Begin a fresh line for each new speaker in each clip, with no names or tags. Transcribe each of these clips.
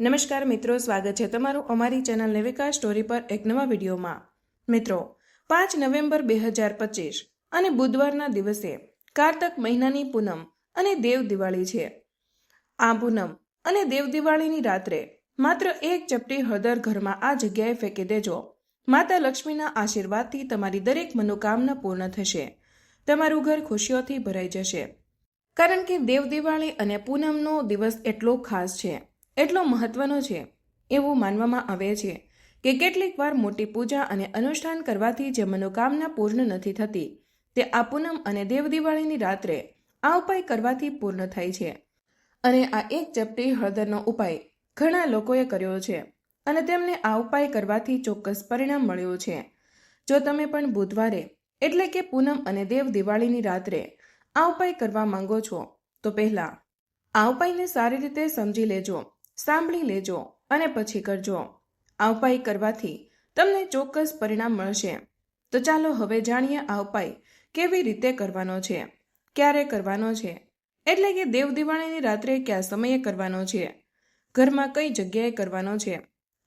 નમસ્કાર મિત્રો, સ્વાગત છે તમારું અમારી ચેનલ નેવિકા સ્ટોરી પર એક નવા વિડીયોમાં. મિત્રો, પાંચ નવેમ્બર બે હજાર પચીસ અને બુધવારના દિવસે કારતક મહિનાની પૂનમ અને દેવ દિવાળી છે. આ પૂનમ અને દેવ દિવાળીની રાત્રે માત્ર એક ચપટી હળદર ઘરમાં આ જગ્યાએ ફેંકી દેજો. માતા લક્ષ્મીના આશીર્વાદથી તમારી દરેક મનોકામના પૂર્ણ થશે. તમારું ઘર ખુશીઓથી ભરાઈ જશે. કારણ કે દેવ દિવાળી અને પૂનમનો દિવસ એટલો ખાસ છે. એટલો મહત્વનો છે એવું માનવામાં આવે છે કે કેટલીક વાર મોટી પૂજા અને અનુષ્ઠાન કરવાથી જે મનોકામના પૂર્ણ નથી થતી, તે આ પૂનમ અને દેવ દિવાળીની રાત્રે આ ઉપાય કરવાથી પૂર્ણ થાય છે. અને આ એક ચપટી હળદરનો ઉપાય ઘણા લોકોએ કર્યો છે અને તેમને આ ઉપાય કરવાથી ચોક્કસ પરિણામ મળ્યું છે. જો તમે પણ બુધવારે એટલે કે પૂનમ અને દેવ દિવાળીની રાત્રે આ ઉપાય કરવા માંગો છો, તો પહેલા આ ઉપાયને સારી રીતે સમજી લેજો. સાંભળી લેજો અને પછી કરજો. આ ઉપાય કરવાથી તમને ચોક્કસ પરિણામ મળશે. તો ચાલો હવે જાણીએ આ ઉપાય કેવી રીતે કરવાનો છે. ક્યારે કરવાનો છે? એટલે કે દેવ દિવાળીની રાત્રે કયા સમયે કરવાનો છે? ઘરમાં કઈ જગ્યાએ કરવાનો છે?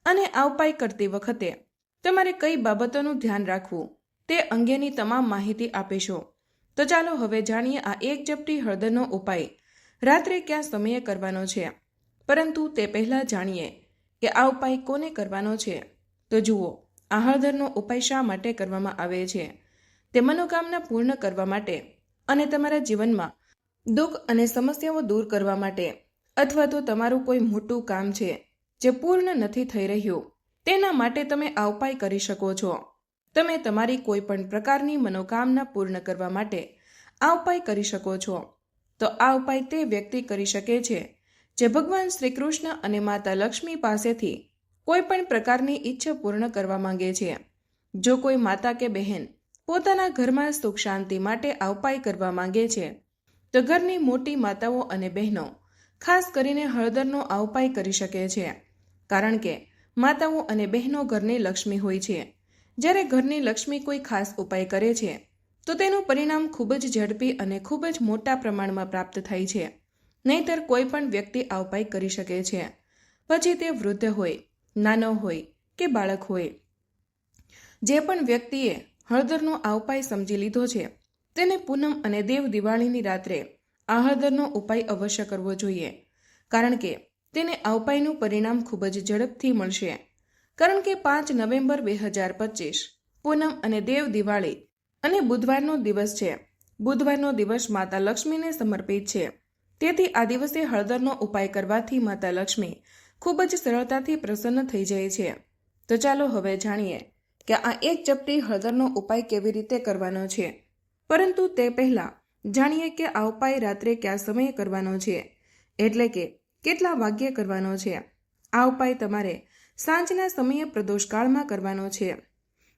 અને આ ઉપાય કરતી વખતે તમારે કઈ બાબતોનું ધ્યાન રાખવું તે અંગેની તમામ માહિતી આપીશું. તો ચાલો હવે જાણીએ આ એક ચપટી હળદરનો ઉપાય. રાત્રે કયા સમયે કરવાનો છે? પરંતુ તે પહેલાં જાણીએ કે આ ઉપાય કોને કરવાનો છે. તો જુઓ આ હળદરનો ઉપાય શા માટે કરવામાં આવે છે? તે મનોકામના પૂર્ણ કરવા માટે અને તમારા જીવનમાં દુઃખ અને સમસ્યાઓ દૂર કરવા માટે અથવા તો તમારું કોઈ મોટું કામ છે જે પૂર્ણ નથી થઈ રહ્યું. તેના માટે તમે આ ઉપાય કરી શકો છો. તમે તમારી કોઈ પણ પ્રકારની મનોકામના પૂર્ણ કરવા માટે આ ઉપાય કરી શકો છો. તો આ ઉપાય તે વ્યક્તિ કરી શકે છે જે ભગવાન શ્રી કૃષ્ણ અને માતા લક્ષ્મી પાસેથી કોઈ પણ પ્રકારની ઈચ્છા પૂર્ણ કરવા માંગે છે. જો કોઈ માતા કે બહેન પોતાના ઘરમાં સુખ શાંતિ માટે આ કરવા માંગે છે, તો ઘરની મોટી માતાઓ અને બહેનો ખાસ કરીને હળદરનો આ કરી શકે છે. કારણ કે માતાઓ અને બહેનો ઘરની લક્ષ્મી હોય છે. જ્યારે ઘરની લક્ષ્મી કોઈ ખાસ ઉપાય કરે છે, તો તેનું પરિણામ ખૂબ જ ઝડપી અને ખૂબ જ મોટા પ્રમાણમાં પ્રાપ્ત થાય છે. નહીતર કોઈ પણ વ્યક્તિ આ કરી શકે છે. પછી તે વૃદ્ધ હોય, નાનો હોય કે બાળક હોય. જે પણ વ્યક્તિએ હળદરનો આ સમજી લીધો છે, તેને પૂનમ અને દેવ દિવાળીની રાત્રે આ હળદરનો ઉપાય અવશ્ય કરવો જોઈએ, કારણ કે તેને આ પરિણામ ખૂબ જ ઝડપથી મળશે. કારણ કે પાંચ નવેમ્બર બે હજાર પચીસ, પૂનમ અને દેવ દિવાળી અને બુધવારનો દિવસ છે. બુધવારનો દિવસ માતા લક્ષ્મીને સમર્પિત છે. તેથી આ દિવસે હળદરનો ઉપાય કરવાથી માતા લક્ષ્મી ખૂબ જ સરળતાથી પ્રસન્ન થઈ જાય છે. તો ચાલો હવે જાણીએ કે આ એક ચપટી હળદરનો ઉપાય કેવી રીતે કરવાનો છે. પરંતુ તે પહેલા જાણીએ કે આ ઉપાય રાત્રે કયા સમયે કરવાનો છે. એટલે કે કેટલા વાગ્યે કરવાનો છે. આ ઉપાય તમારે સાંજના સમયે પ્રદોષકાળમાં કરવાનો છે.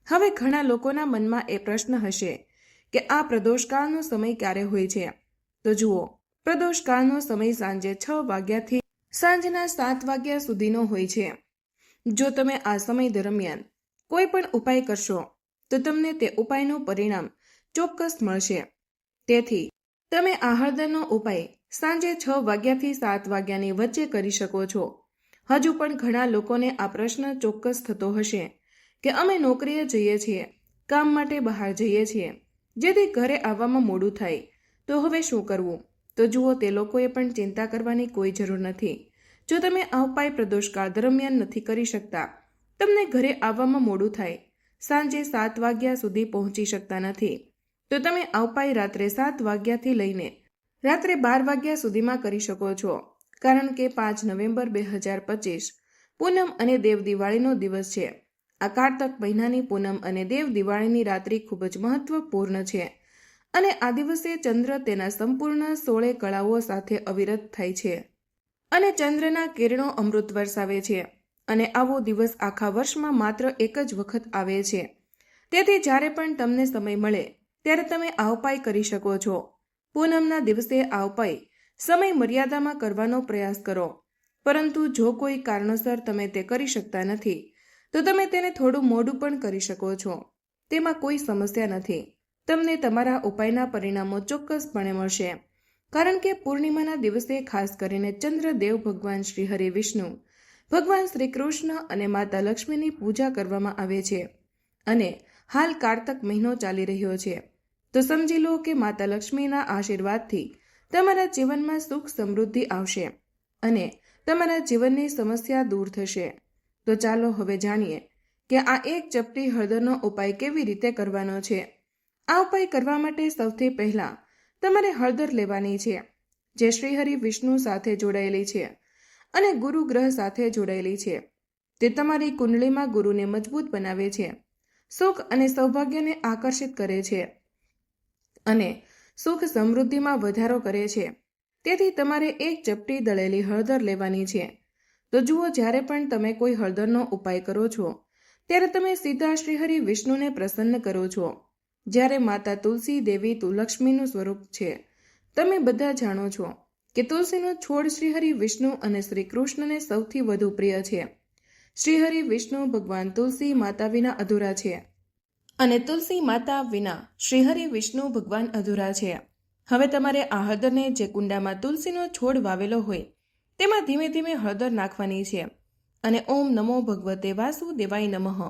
હવે ઘણા લોકોના મનમાં એ પ્રશ્ન હશે કે આ પ્રદોષકાળનો સમય ક્યારે હોય છે? તો જુઓ પ્રદોષકાળનો સમય સાંજે છ વાગ્યાથી સાંજના સાત વાગ્યા સુધીનો હોય છે. જો તમે આ સમય દરમિયાન કોઈ પણ ઉપાય કરશો, તો તમને તે ઉપાયનું પરિણામ ચોક્કસ મળશે. તેથી, તમે આ ઉપાય સાંજે છ વાગ્યાથી સાત વાગ્યાની વચ્ચે કરી શકો છો. હજુ પણ ઘણા લોકોને આ પ્રશ્ન ચોક્કસ થતો હશે કે અમે નોકરીએ જઈએ છીએ, કામ માટે બહાર જઈએ છીએ, જેથી ઘરે આવવામાં મોડું થાય. તો હવે શું કરવું? તો જુઓ, તે લોકોએ પણ ચિંતા કરવાની કોઈ જરૂર નથી. જો તમે આ પ્રદોષકાળ દરમિયાન નથી કરી શકતા, તમને ઘરે આવવામાં મોડું થાય. સાંજે સાત વાગ્યા સુધી પહોંચી શકતા નથી. તો તમે આ રાત્રે સાત વાગ્યાથી લઈને રાત્રે બાર વાગ્યા સુધીમાં કરી શકો છો. કારણ કે પાંચ નવેમ્બર બે હજાર પચીસ, પૂનમ અને દેવ દિવાળીનો દિવસ છે. આ કારતક મહિનાની પૂનમ અને દેવ દિવાળીની રાત્રિ ખૂબ જ મહત્વપૂર્ણ છે. અને આ દિવસે ચંદ્ર તેના સંપૂર્ણ સોળે કળાઓ સાથે અવિરત થાય છે. અને ચંદ્રના કિરણો અમૃત વરસાવે છે અને આવો દિવસ આખા વર્ષમાં માત્ર એક જ વખત આવે છે. તેથી જ્યારે પણ તમને સમય મળે, ત્યારે તમે આ કરી શકો છો. પૂનમના દિવસે આ સમય મર્યાદામાં કરવાનો પ્રયાસ કરો. પરંતુ જો કોઈ કારણોસર તમે તે કરી શકતા નથી, તો તમે તેને થોડું મોડું પણ કરી શકો છો. તેમાં કોઈ સમસ્યા નથી. તમને તમારા ઉપાયના પરિણામો ચોક્કસપણે મળશે. કારણ કે પૂર્ણિમાના દિવસે ખાસ કરીને ચંદ્રદેવ ભગવાન શ્રી હરિ વિષ્ણુ. ભગવાન શ્રી કૃષ્ણ અને માતા લક્ષ્મીની પૂજા કરવામાં આવે છે. અને હાલ કારતક મહિનો ચાલી રહ્યો છે. તો સમજી લો કે માતા લક્ષ્મીના આશીર્વાદથી તમારા જીવનમાં સુખ સમૃદ્ધિ આવશે અને તમારા જીવનની સમસ્યા દૂર થશે. તો ચાલો હવે જાણીએ કે આ એક ચપટી હળદરનો ઉપાય કેવી રીતે કરવાનો છે. આ ઉપાય કરવા માટે સૌથી પહેલાં તમારે હળદર લેવાની છે, જે શ્રીહરિ વિષ્ણુ સાથે જોડાયેલી છે અને ગુરુ ગ્રહ સાથે જોડાયેલી છે. તે તમારી કુંડળીમાં ગુરુને મજબૂત બનાવે છે, સુખ અને સૌભાગ્યને આકર્ષિત કરે છે અને સુખ સમૃદ્ધિમાં વધારો કરે છે. તેથી તમારે એક ચપટી દળેલી હળદર લેવાની છે. તો જુઓ, જ્યારે પણ તમે કોઈ હળદરનો ઉપાય કરો છો, ત્યારે તમે સીધા શ્રીહરિ વિષ્ણુને પ્રસન્ન કરો છો. જ્યારે માતા તુલસી દેવી તું લક્ષ્મીનું સ્વરૂપ છે. તમે બધા જાણો છો કે તુલસીનો છોડ શ્રીહરિ વિષ્ણુ અને શ્રી કૃષ્ણને સૌથી વધુ પ્રિય છે. શ્રીહરિ વિષ્ણુ ભગવાન તુલસી માતા વિના અધૂરા છે. અને તુલસી માતા વિના શ્રીહરિ વિષ્ણુ ભગવાન અધૂરા છે. હવે તમારે આ હળદરને જે કુંડામાં તુલસીનો છોડ વાવેલો હોય, તેમાં ધીમે ધીમે હળદર નાખવાની છે. અને ઓમ નમો ભગવતે વાસુદેવાય નમઃ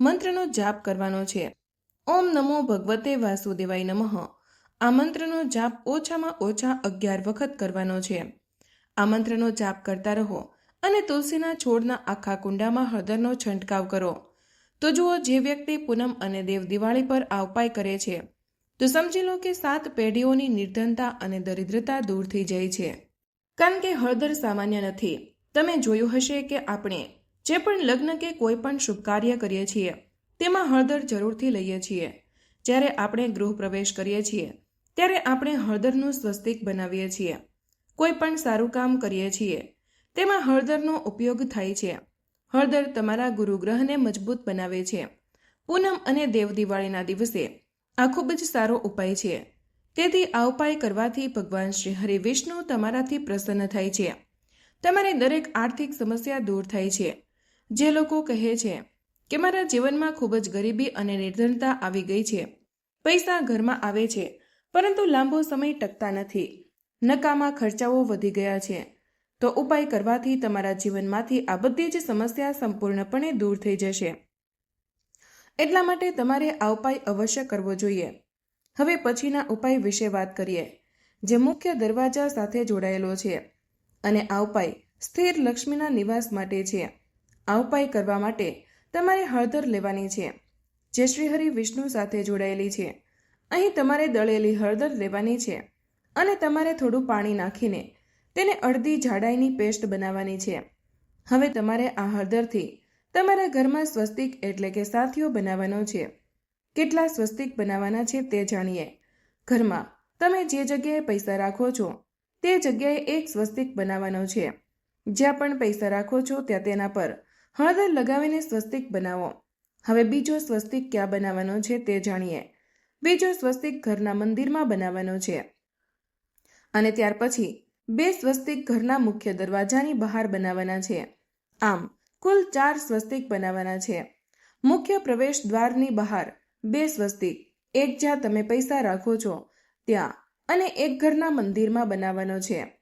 મંત્રનો જાપ કરવાનો છે. ઓમ નમો ભગવતે વાસુદેવાય નમઃ. આ મંત્રનો જાપ ઓછામાં ઓછા અગિયાર વખત કરવાનો છે. આ મંત્રનો જાપ કરતા રહો અને તુલસીના છોડના આખા કુંડામાં હળદરનો છંટકાવ કરો. તો જુઓ જે વ્યક્તિ પૂનમ અને દેવ દિવાળી પર આ ઉપાય કરે છે. તો સમજી લો કે સાત પેઢીઓની નિર્ધનતા અને દરિદ્રતા દૂર થઈ જાય છે. કારણ કે હળદર સામાન્ય નથી. તમે જોયું હશે કે આપણે જે પણ લગ્ન કે કોઈ પણ શુભ કાર્ય કરીએ છીએ તેમાં હળદર જરૂરથી લઈએ છીએ. જ્યારે આપણે ગૃહ પ્રવેશ કરીએ છીએ, ત્યારે આપણે હળદરનું સ્વસ્તિક બનાવીએ છીએ. કોઈ પણ સારું કામ કરીએ છીએ, તેમાં હળદરનો ઉપયોગ થાય છે. હળદર તમારા ગુરુગ્રહને મજબૂત બનાવે છે. પૂનમ અને દેવ દિવાળીના દિવસે આ ખૂબ જ સારો ઉપાય છે. તેથી આ ઉપાય કરવાથી ભગવાન શ્રી હરિ વિષ્ણુ તમારાથી પ્રસન્ન થાય છે. તમારી દરેક આર્થિક સમસ્યા દૂર થાય છે. જે લોકો કહે છે કે મારા જીવનમાં ખૂબ જ ગરીબી અને નિર્ધનતા આવી ગઈ છે. પૈસા ઘરમાં આવે છે, પરંતુ લાંબો સમય ટકતા નથી. નકામા ખર્ચાઓ વધી ગયા છે. તો ઉપાય કરવાથી તમારા જીવનમાંથી આ બધી જ સમસ્યા સંપૂર્ણપણે દૂર થઈ જશે. એટલા માટે તમારે આ ઉપાય અવશ્ય કરવો જોઈએ. હવે પછીના ઉપાય વિશે વાત કરીએ, જે મુખ્ય દરવાજા સાથે જોડાયેલો છે. અને આ ઉપાય સ્થિર લક્ષ્મીના નિવાસ માટે છે. આ ઉપાય કરવા માટે તમારે હળદર લેવાની છે. જે શ્રીહરિ વિષ્ણુ સાથે જોડાયેલી છે. અહીં તમારે દળેલી હળદર લેવાની છે અને તમારે થોડું પાણી નાખીને તેને અડધી જાડાઈની પેસ્ટ બનાવવાની છે. હવે તમારે આ હળદરથી તમારા ઘરમાં સ્વસ્તિક એટલે કે સાથીઓ બનાવવાનો છે. કેટલા સ્વસ્તિક બનાવવાના છે તે જાણીએ. ઘરમાં તમે જે જગ્યાએ પૈસા રાખો છો, તે જગ્યાએ એક સ્વસ્તિક બનાવવાનો છે. જ્યાં પણ પૈસા રાખો છો ત્યાં તેના પર હળદર લગાવીને સ્વસ્તિક બનાવો. હવે બીજો સ્વસ્તિક ક્યાં બનાવવાનો છે તે જાણીએ. બીજો સ્વસ્તિક ઘરના મંદિરમાં બનાવવાનો છે. અને ત્યાર પછી બે સ્વસ્તિક ઘરના મુખ્ય દરવાજાની બહાર બનાવવાના છે. આમ, કુલ ચાર સ્વસ્તિક બનાવવાના છે. મુખ્ય પ્રવેશ દ્વારની બહાર બે સ્વસ્તિક, એક જ્યાં તમે પૈસા રાખો છો, ત્યાં અને એક ઘરના મંદિરમાં બનાવવાનો છે.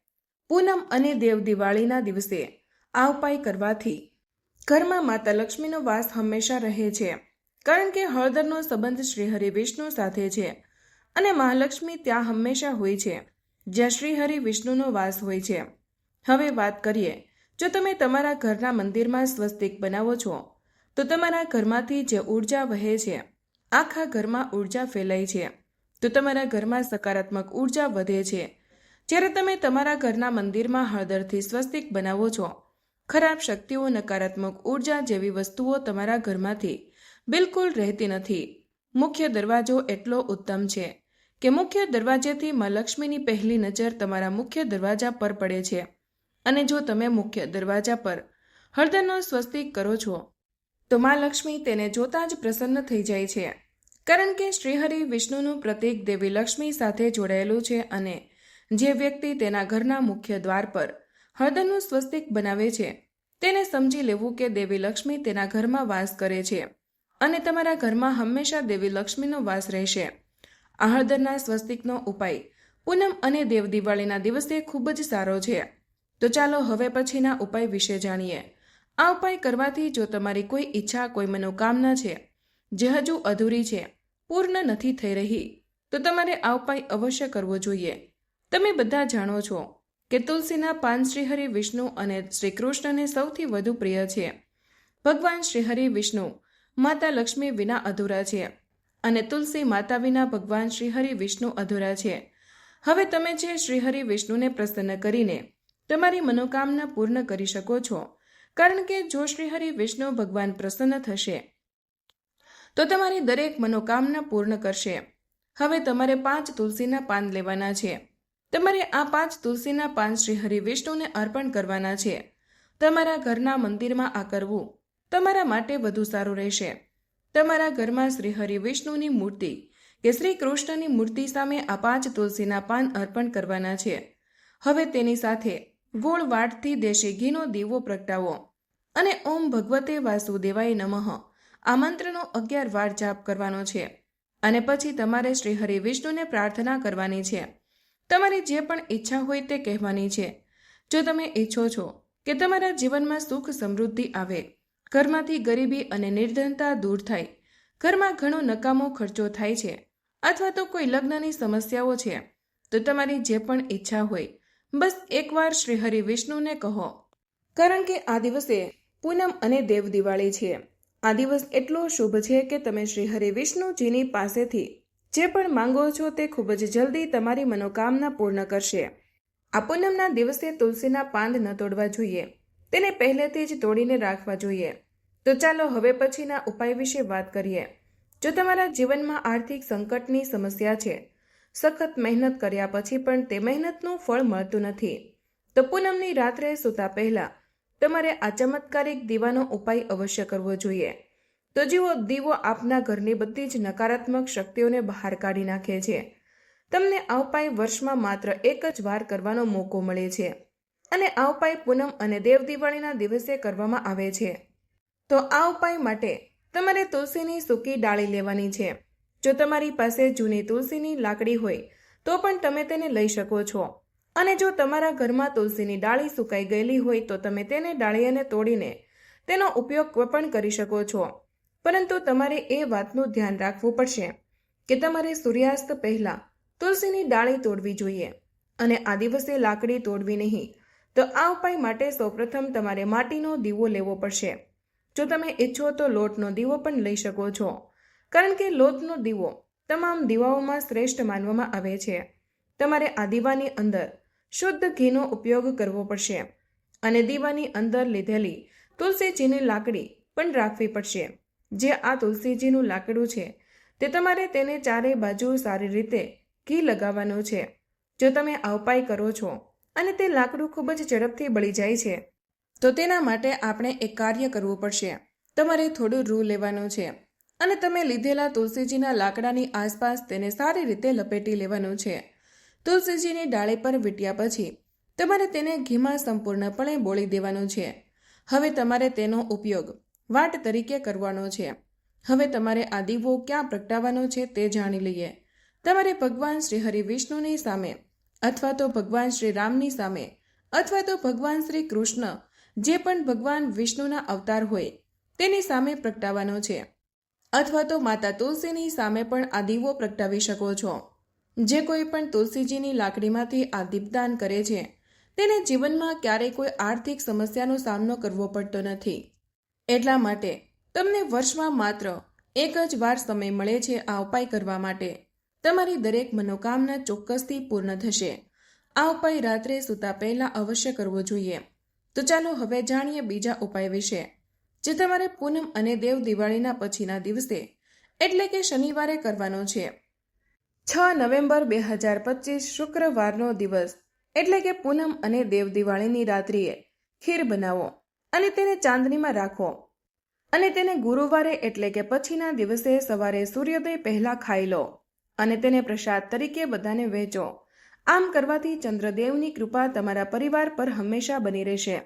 પૂનમ અને દેવ દિવાળીના દિવસે આ ઉપાય કરવાથી ઘરમાં માતા લક્ષ્મીનો વાસ હંમેશા રહે છે, કારણ કે હળદરનો સંબંધ શ્રીહરિ વિષ્ણુ સાથે છે અને મહાલક્ષ્મી ત્યાં હંમેશા હોય છે, જ્યાં શ્રીહરિ વિષ્ણુનો વાસ હોય છે. હવે વાત કરીએ, જો તમે તમારા ઘરના મંદિરમાં સ્વસ્તિક બનાવો છો, તો તમારા ઘરમાંથી જે ઊર્જા વહે છે, આખા ઘરમાં ઊર્જા ફેલાય છે. તો તમારા ઘરમાં સકારાત્મક ઊર્જા વધે છે. જ્યારે તમે તમારા ઘરના મંદિરમાં હળદરથી સ્વસ્તિક બનાવો છો ખરાબ શક્તિઓ, નકારાત્મક ઊર્જા જેવી વસ્તુઓ તમારા ઘરમાંથી બિલકુલ રહેતી નથી. મુખ્ય દરવાજો એટલો ઉત્તમ છે કે મુખ્ય દરવાજેથી માં લક્ષ્મીની પહેલી નજર તમારા મુખ્ય દરવાજા પર પડે છે. અને જો તમે મુખ્ય દરવાજા પર હળદરનો સ્વસ્તિક કરો છો, તો માં લક્ષ્મી તેને જોતા જ પ્રસન્ન થઈ જાય છે. કારણ કે શ્રીહરિ વિષ્ણુનું પ્રતીક દેવી લક્ષ્મી સાથે જોડાયેલું છે અને જે વ્યક્તિ તેના ઘરના મુખ્ય દ્વાર પર હળદરનું સ્વસ્તિક બનાવે છે. તેને સમજી લેવું કે દેવી લક્ષ્મી તેના ઘરમાં વાસ કરે છે અને તમારા ઘરમાં હંમેશા દેવી લક્ષ્મીનો વાસ રહેશે. આ હળદરના સ્વસ્તિકનો ઉપાય પૂનમ અને દેવ દિવાળીના દિવસે ખૂબ જ સારો છે. તો ચાલો હવે પછીના ઉપાય વિશે જાણીએ. આ ઉપાય કરવાથી જો તમારી કોઈ ઈચ્છા, કોઈ મનોકામના છે, જે હજુ અધૂરી છે, પૂર્ણ નથી થઈ રહી, તો તમારે આ ઉપાય અવશ્ય કરવો જોઈએ. તમે બધા જાણો છો કે તુલસીના પાન શ્રીહરિ વિષ્ણુ અને શ્રી કૃષ્ણને સૌથી વધુ પ્રિય છે. ભગવાન શ્રીહરિ વિષ્ણુ માતા લક્ષ્મી વિના અધૂરા છે અને તુલસી માતા વિના ભગવાન શ્રીહરિ વિષ્ણુ અધૂરા છે. હવે તમે જે શ્રીહરિ વિષ્ણુને પ્રસન્ન કરીને તમારી મનોકામના પૂર્ણ કરી શકો છો, કારણ કે જો શ્રીહરિ વિષ્ણુ ભગવાન પ્રસન્ન થશે, તો તમારી દરેક મનોકામના પૂર્ણ કરશે. હવે તમારે પાંચ તુલસીના પાન લેવાના છે. તમારે આ પાંચ તુલસીના પાન શ્રી હરિ વિષ્ણુને અર્પણ કરવાના છે. તમારા ઘરના મંદિરમાં આ કરવું તમારા માટે વધુ સારું રહેશે. તમારા ઘરમાં શ્રી હરિ વિષ્ણુની મૂર્તિ કે શ્રી કૃષ્ણની મૂર્તિ સામે આ પાંચ તુલસીના પાન અર્પણ કરવાના છે. હવે તેની સાથે ગોળ વાટથી દેશી ઘીનો દીવો પ્રગટાવો અને ઓમ ભગવતે વાસુદેવાય નમઃ. આ મંત્રનો અગિયાર વાર જાપ કરવાનો છે અને પછી તમારે શ્રી હરિ વિષ્ણુને પ્રાર્થના કરવાની છે. તમારી જે પણ ઈચ્છા હોય તે કહેવાની છે. જો તમે ઈચ્છો છો કે તમારા જીવનમાં સુખ સમૃદ્ધિ આવે, ઘરમાંથી ગરીબી અને નિર્ધનતા દૂર થાય, ઘરમાં ઘણો નકામો ખર્ચો થાય છે, અથવા તો કોઈ લગ્નની સમસ્યાઓ છે, તો તમારી જે પણ ઈચ્છા હોય, બસ એકવાર શ્રી હરિ વિષ્ણુને કહો. કારણ કે આ દિવસે પૂનમ અને દેવ દિવાળી છે. આ દિવસ એટલો શુભ છે કે તમે શ્રી હરિ વિષ્ણુજીની પાસેથી જે પણ માંગો છો તે ખૂબ જ જલ્દી તમારી મનોકામના પૂર્ણ કરશે. આ પૂનમના દિવસે તુલસીના પાંદ ન તોડવા જોઈએ. તેને પહેલેથી જ તોડીને રાખવા જોઈએ. તો ચાલો હવે પછીના ઉપાય વિશે વાત કરીએ. જો તમારા જીવનમાં આર્થિક સંકટની સમસ્યા છે, સખત મહેનત કર્યા પછી પણ તે મહેનતનું ફળ મળતું નથી, તો પૂનમની રાત્રે સૂતા પહેલા તમારે આ ચમત્કારિક દીવાનો ઉપાય અવશ્ય કરવો જોઈએ. તો જેવો દીવો આપના ઘરની બધી જ નકારાત્મક શક્તિઓને બહાર કાઢી નાખે છે. તમને આ ઉપાય વર્ષમાં માત્ર એક જ વાર કરવાનો મોકો મળે છે. અને આ પૂનમ અને દેવ દિવાળીના દિવસે કરવામાં આવે છે. તો આ ઉપાય માટે તમારે તુલસીની સૂકી ડાળી લેવાની છે. જો તમારી પાસે જૂની તુલસીની લાકડી હોય, તો પણ તમે તેને લઈ શકો છો. અને જો તમારા ઘરમાં તુલસીની ડાળી સુકાઈ ગયેલી હોય, તો તમે તેને ડાળીને તોડીને તેનો ઉપયોગ પણ કરી શકો છો. પરંતુ તમારે એ વાતનું ધ્યાન રાખવું પડશે કે તમારે સૂર્યાસ્ત પહેલા તુલસીની ડાળી તોડવી જોઈએ અને આ દિવસે લાકડી તોડવી નહીં. તો આ ઉપાય માટે સૌપ્રથમ તમારે માટીનો દીવો લેવો પડશે. જો તમે ઈચ્છો તો લોટનો દીવો પણ લઈ શકો છો. કારણ કે લોટનો દીવો તમામ દીવાઓમાં શ્રેષ્ઠ માનવામાં આવે છે. તમારે આ દીવાની અંદર શુદ્ધ ઘીનો ઉપયોગ કરવો પડશે અને દીવાની અંદર લીધેલી તુલસીજીની લાકડી પણ રાખવી પડશે. જે આ તુલસીજીનું લાકડું છે, તે તમારે તેને ચારે બાજુ સારી રીતે ઘી લગાવવાનું છે. જો તમે આ કરો છો અને તે લાકડું ખૂબ જ ઝડપથી બળી જાય છે, તો તેના માટે આપણે એક કાર્ય કરવું પડશે. તમારે થોડું રૂ લેવાનું છે અને તમે લીધેલા તુલસીજીના લાકડાની આસપાસ તેને સારી રીતે લપેટી લેવાનું છે. તુલસીજીની ડાળી પર વીટ્યા પછી તમારે તેને ઘીમાં સંપૂર્ણપણે બોળી દેવાનું છે. હવે તમારે તેનો ઉપયોગ વાટ તરીકે કરવાનો છે. હવે તમારે આ દીવો ક્યાં પ્રગટાવવાનો છે તે જાણી લઈએ. તમારે ભગવાન શ્રી હરિ વિષ્ણુની સામે અથવા તો ભગવાન શ્રી રામની સામે અથવા તો ભગવાન શ્રી કૃષ્ણ જે પણ ભગવાન વિષ્ણુના અવતાર હોય, તેની સામે પ્રગટાવવાનો છે. અથવા તો માતા તુલસીની સામે પણ આ દીવો પ્રગટાવી શકો છો. જે કોઈ પણ તુલસીજીની લાકડીમાંથી આ દીપદાન કરે છે, તેને જીવનમાં ક્યારેય કોઈ આર્થિક સમસ્યાનો સામનો કરવો પડતો નથી. એટલા માટે તમને વર્ષમાં માત્ર એક જ વાર સમય મળે છે આ ઉપાય કરવા માટે. તમારી દરેક મનોકામના ચોક્કસથી પૂર્ણ થશે. આ ઉપાય રાત્રે સૂતા પહેલા અવશ્ય કરવો જોઈએ. તો ચાલો હવે જાણીએ બીજા ઉપાય વિશે. જે તમારે પૂનમ અને દેવ દિવાળીના પછીના દિવસે, એટલે કે શનિવારે કરવાનો છે. છ નવેમ્બર બે હજાર પચીસ શુક્રવારનો દિવસ, એટલે કે પૂનમ અને દેવ દિવાળીની રાત્રિએ ખીર બનાવો. અને તેને ચાંદનીમાં રાખો. અને તેને ગુરુવારે એટલે કે પછીના દિવસે સવારે સૂર્યોદય પહેલા ખાઈ લો અને તેને પ્રસાદ તરીકે બધાને વહેંચો. આમ કરવાથી ચંદ્રદેવની કૃપા તમારા પરિવાર પર હંમેશા બની રહેશે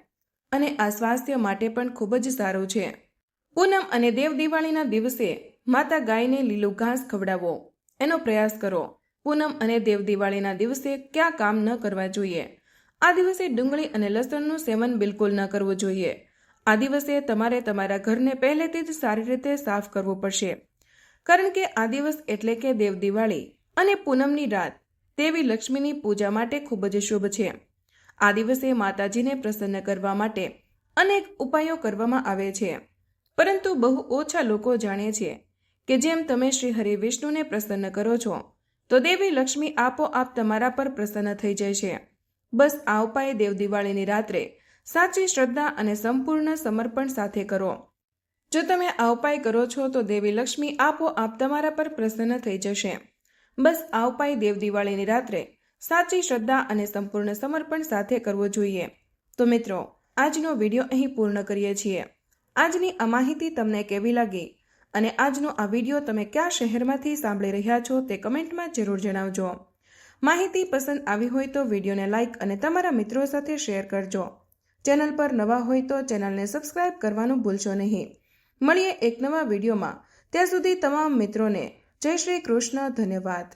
અને આ સ્વાસ્થ્ય માટે પણ ખૂબ જ સારું છે. પૂનમ અને દેવ દિવાળીના દિવસે માતા ગાયને લીલું ઘાસ ખવડાવો. એનો પ્રયાસ કરો. પૂનમ અને દેવ દિવાળીના દિવસે ક્યાં કામ ન કરવા જોઈએ. આ દિવસે ડુંગળી અને લસણનું સેવન બિલકુલ ન કરવું જોઈએ. આ દિવસે તમારે તમારા ઘરને પહેલેથી જ સારી રીતે સાફ કરવું પડશે. કારણ કે આ દિવસ એટલે કે દેવ દિવાળી અને પૂનમની રાત, દેવી લક્ષ્મીની પૂજા માટે ખૂબ જ શુભ છે. આ દિવસે માતાજીને પ્રસન્ન કરવા માટે અનેક ઉપાયો કરવામાં આવે છે. પરંતુ બહુ ઓછા લોકો જાણે છે કે જેમ તમે શ્રી હરિ વિષ્ણુને પ્રસન્ન કરો છો, તો દેવી લક્ષ્મી આપોઆપ તમારા પર પ્રસન્ન થઈ જાય છે. બસ આ ઉપાય દેવ દિવાળીની રાત્રે સાચી શ્રદ્ધા અને સંપૂર્ણ સમર્પણ સાથે કરો. જો તમે આ ઉપાય કરો છો, તો દેવી લક્ષ્મી આપોઆપ તમારા પર પ્રસન્ન થઈ જશે. બસ આ ઉપાય દેવ દિવાળીની રાત્રે સાચી શ્રદ્ધા અને સંપૂર્ણ સમર્પણ સાથે કરવો જોઈએ. તો મિત્રો, આજનો વીડિયો અહીં પૂર્ણ કરીએ છીએ. આજની આ માહિતી તમને કેવી લાગી? અને આજનો આ વીડિયો તમે કયા શહેરમાંથી સાંભળી રહ્યા છો તે કમેન્ટમાં જરૂર જણાવજો. માહિતી પસંદ આવી હોય તો વિડીયોને લાઇક અને તમારા મિત્રો સાથે શેર કરજો. ચેનલ પર નવા હોય તો ચેનલને સબસ્ક્રાઇબ કરવાનું ભૂલશો નહીં. મળીએ એક નવા વિડીયોમાં. ત્યાં સુધી તમામ મિત્રોને જય શ્રી કૃષ્ણ, ધન્યવાદ.